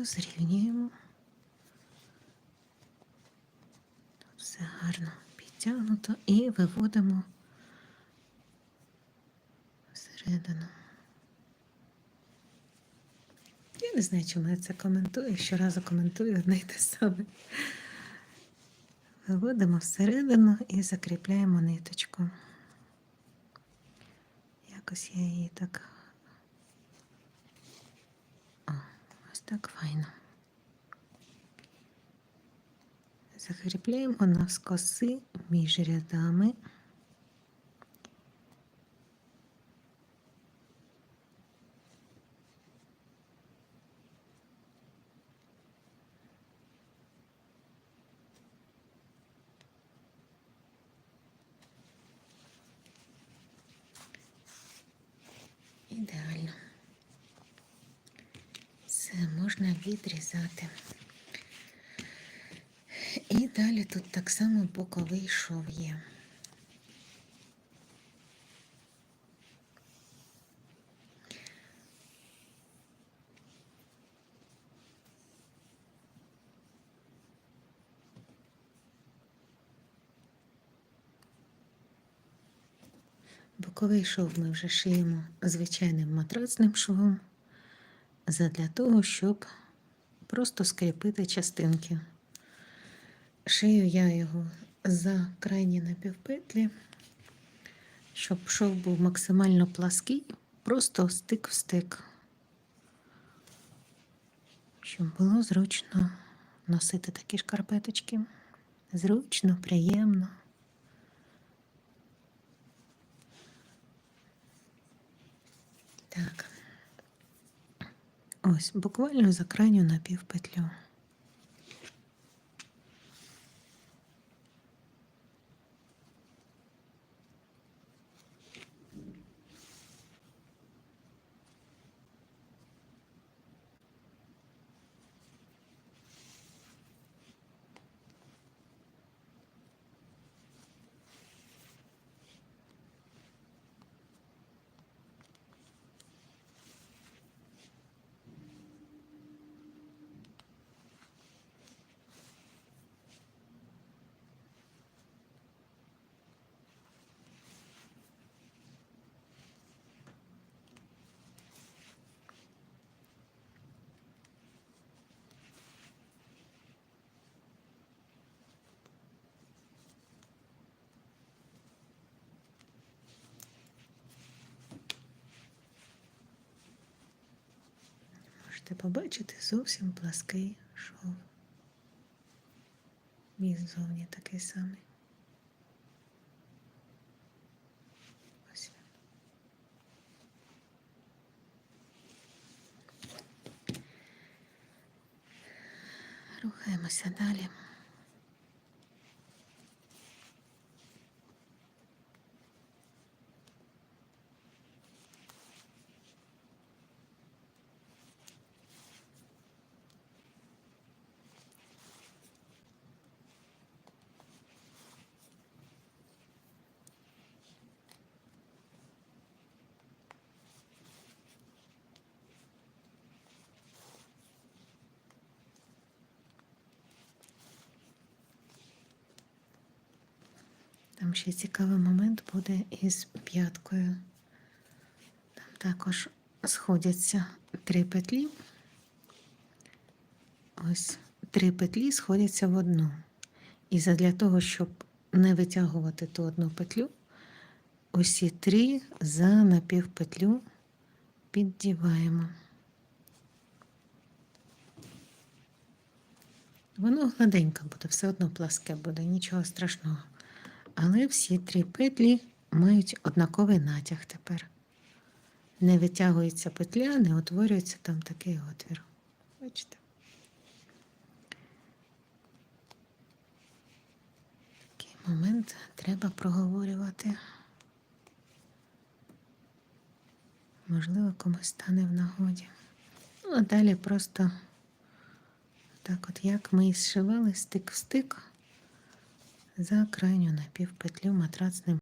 розрівнюємо. Тут все гарно підтягнуто і виводимо всередину. Я не знаю, чому я це коментую. Щоразу коментую одне й те саме. Виводимо всередину і закріпляємо ниточку. Якось я її так. О, ось так файно. Закріпляємо навскоси між рядами. Ідеально. Все можна відрізати. І далі тут так само боковий шов є. Боковий шов ми вже шиємо звичайним матрацним швом, задля того, щоб просто скріпити частинки. Шию я його за крайні напівпетлі, щоб шов був максимально плаский, просто стик в стик, щоб було зручно носити такі шкарпеточки. Зручно, приємно. Так. Ось, буквально за крайню напівпетлю. Можете побачити зовсім плаский шов. Мій ззовні такий самий. Ось він. Рухаємося далі. Там ще цікавий момент буде із п'яткою. Там також сходяться три петлі. Ось три петлі сходяться в одну. І для того, щоб не витягувати ту одну петлю, усі три за напівпетлю піддіваємо. Воно гладенько буде, все одно пласке буде, нічого страшного. Але всі три петлі мають однаковий натяг тепер. Не витягується петля, не утворюється там такий отвір. Бачите? Такий момент треба проговорювати. Можливо, комусь стане в нагоді. Ну, а далі просто так от як ми і зшивали стик в стик за крайню напівпетлю матрацним